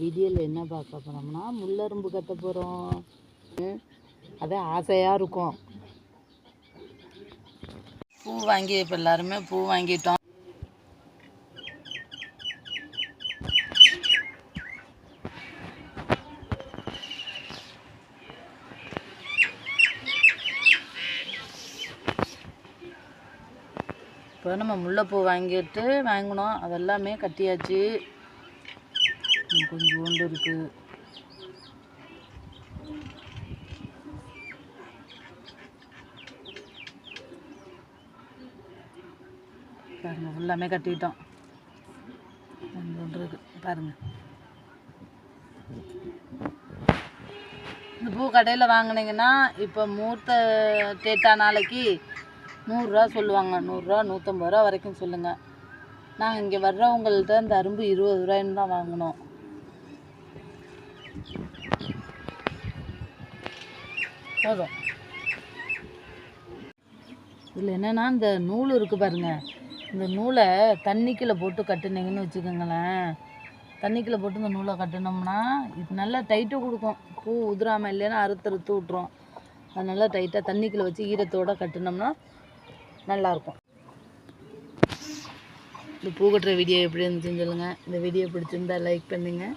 வீடியோவில் என்ன பார்க்க போகிறோம்னா முள்ளரும்பு கட்ட போகிறோம் அதே ஆசையாக இருக்கும். பூ வாங்கி இப்போ எல்லாருமே பூ வாங்கிட்டோம். இப்போ நம்ம முல்லைப்பூ வாங்கிட்டு வாங்கினோம். அதெல்லாமே கட்டியாச்சு. கொஞ்சோண்டு இருக்குது பாருங்க ஃபுல்லாமே கட்டிட்டோம். கொஞ்சோண்டு இருக்கு. பாருங்க. இந்த பூ கடையில் வாங்கினீங்கன்னா இப்போ மூர்த்த டேட்டா நாளைக்கு நூறுரூவா சொல்லுவாங்க. நூறுரூவா நூற்றம்பது ரூபா வரைக்கும் சொல்லுங்கள் நாங்கள் இங்கே வர்றவங்கள்ட்ட இந்த அரும்பு இருபது ரூபாயின்னு தான் வாங்கினோம். போதும் இதில் என்னென்னா இந்த நூல் இருக்குது பாருங்க. இந்த நூலை தண்ணிக்குள்ளே போட்டு கட்டுனீங்கன்னு வச்சுக்கோங்களேன். தண்ணிக்குள்ளே போட்டு இந்த நூலை கட்டினோம்னா இது நல்லா டைட்டு கொடுக்கும். பூ உதிராமல் இல்லைன்னா அறுத்து அறுத்து விட்ரும் அது நல்லா டைட்டாக தண்ணிக்குள்ளே வச்சு ஈரத்தோட கட்டினோம்னா நல்லாயிருக்கும். இந்த பூ கட்டுற வீடியோ எப்படி இருந்துச்சுன்னு சொல்லுங்கள் இந்த வீடியோ பிடிச்சிருந்தா லைக் பண்ணுங்கள்